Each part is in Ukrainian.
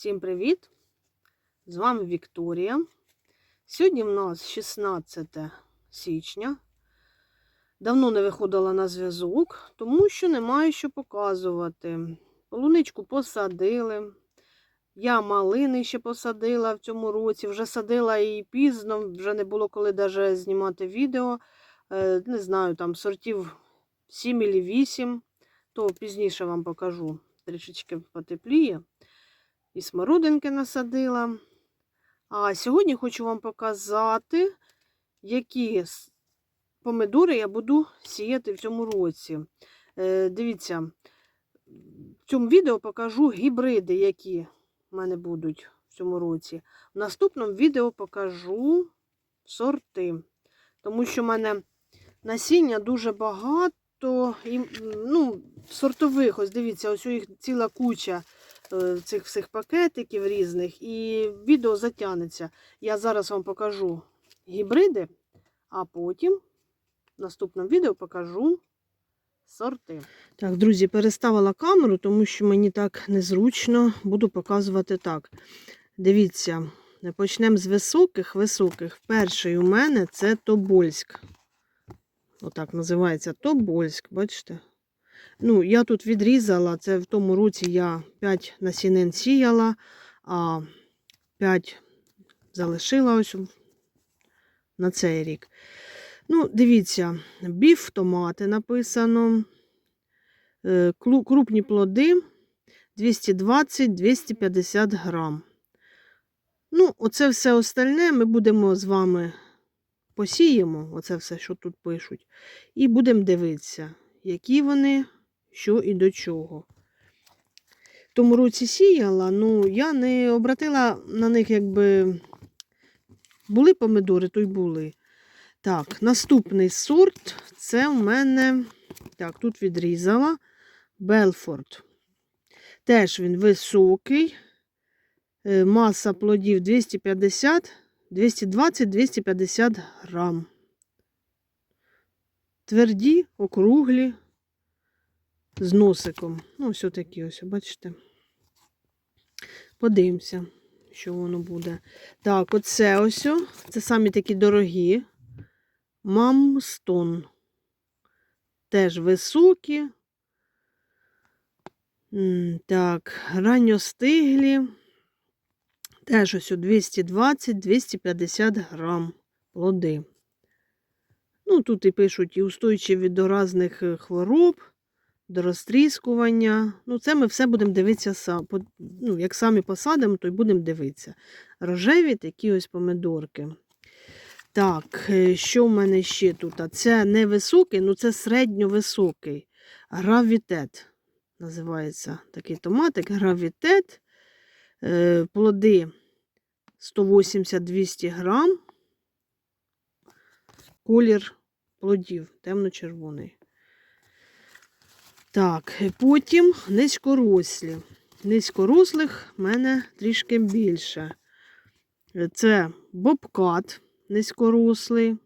Всім привіт! З вами Вікторія. Сьогодні в нас 16 січня. Давно не виходила на зв'язок, тому що немає що показувати. Полуничку посадили. Я малини ще посадила в цьому році. Вже садила її пізно, вже не було коли даже знімати відео. Е, Не знаю, там сортів 7 чи 8, то пізніше вам покажу. Трішечки потепліє. І смородинки насадила. А сьогодні хочу вам показати, які помидори я буду сіяти в цьому році. Е, Дивіться, в цьому відео покажу гібриди, які в мене будуть в цьому році. В наступному відео покажу сорти. Тому що в мене насіння дуже багато. І, ну, сортових, ось дивіться, ось у їх ціла куча цих всіх пакетиків різних, і відео затягнеться. Я зараз вам покажу гібриди, а потім в наступному відео покажу сорти. Так, друзі, переставила камеру, тому що мені так незручно буду показувати так. Дивіться, почнемо з високих. Високих. Перший у мене це Тобольськ. Отак називається Тобольськ, бачите? Ну, я тут відрізала, це в тому році я 5 насінин сіяла, а 5 залишила ось на цей рік. Ну, дивіться, біф томати написано. е, Крупні плоди 220-250 грам. Ну, оце все остальне ми будемо з вами посіємо, оце все, що тут пишуть, і будемо дивитися, які вони, що і до чого. Тому році сіяла, ну я не обратила на них, якби були помидори, то й були. Так, наступний сорт це в мене, так, тут відрізала Белфорд. Теж він високий, е, маса плодів 250, 220-250 грам. Тверді, округлі, з носиком. Ну, ось такі ось, бачите. Подивимося, що воно буде. Так, оце ось. Це самі такі дорогі. Мамстон. Теж високі. Так, ранньостиглі. Теж ось 220-250 грам плоди. Ну, тут і пишуть і устойчиві до різних е, хвороб, до розтріскування. Ну, це ми все будемо дивитися. Ну, як самі посадимо, то й будемо дивитися. Рожеві такі ось помидорки. Так, е, що в мене ще тут? Це не високий, ну це середньовисокий. Гравітет. Називається такий томатик. Гравітет. Е, Плоди 180-200 грам. Колір плодів темно-червоний. Так, потім низькорослі. Низькорослих в мене трішки більше. Це бобкат низькорослий.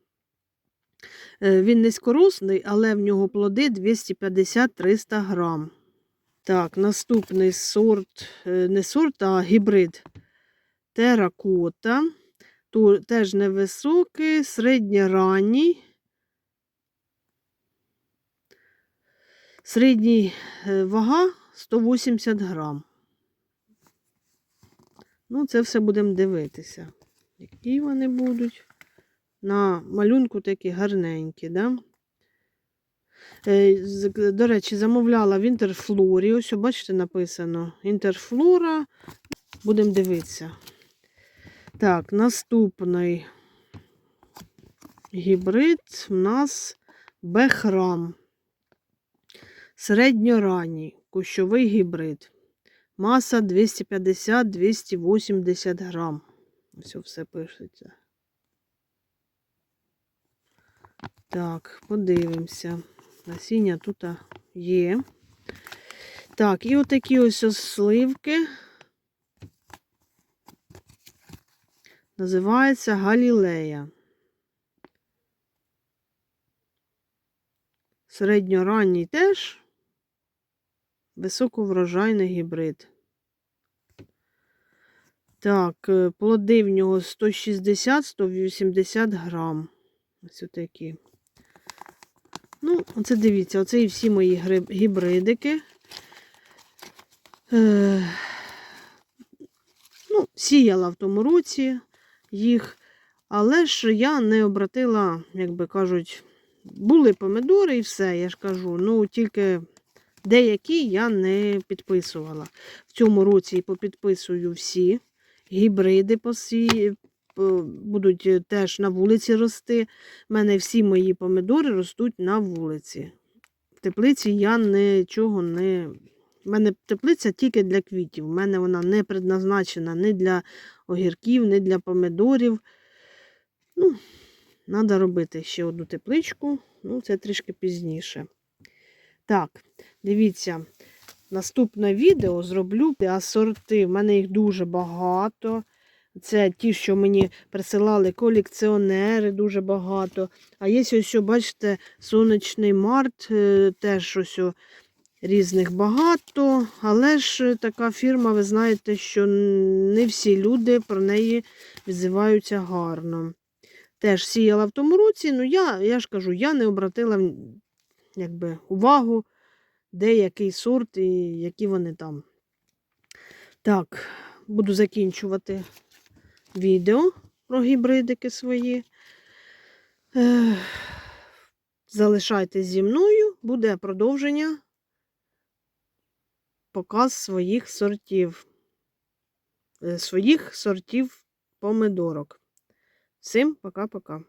Е, Він низькорослий, але в нього плоди 250-300 грам. Так, наступний сорт, е, не сорт, а гібрид теракота. Теж невисокий, середньоранній. Середній е, вага 180 грам. Ну, це все будемо дивитися. Які вони будуть. На малюнку такі гарненькі, да? Е, До речі, замовляла в інтерфлорі. Ось, бачите, написано інтерфлора. Будемо дивитися. Так, наступний гібрид у нас Бехрам. Середньоранній кущовий гібрид. Маса 250-280 грам. Ось все пишеться. Так, подивимося. Насіння тут є. Так, і отакі ось сливки. Називається Галілея. Середньоранній теж високоврожайний гібрид. Так, е, плоди в нього 160-180 грам. Ось такі. Ну, оце дивіться, оце і всі мої гриб- гібридики. Е, ну, сіяла в тому році їх, але ж я не обратила, як би кажуть, були помидори і все, я ж кажу. Ну, тільки деякі я не підписувала. В цьому році попідписую всі гібриди посі... будуть е, теж на вулиці рости. У мене всі мої помидори ростуть на вулиці. В теплиці я нічого не. У мене теплиця тільки для квітів. У мене вона не предназначена ні для огірків, ні для помидорів. Ну, треба робити ще одну тепличку. Ну, це трішки пізніше. Так, дивіться, наступне відео зроблю асорти. В мене їх дуже багато. Це ті, що мені присилали колекціонери, дуже багато. А є ось, бачите, сонячний март, е, теж ось різних багато. Але ж е, така фірма, ви знаєте, що не всі люди про неї відзиваються гарно. Теж сіяла в тому році, ну я, я ж кажу, я не обратила якби, увагу, де який сорт і які вони там. Так, буду закінчувати відео про гібридики свої. Залишайтесь зі мною, буде продовження показ своїх сортів, е, своїх сортів помидорок. Всім пока-пока.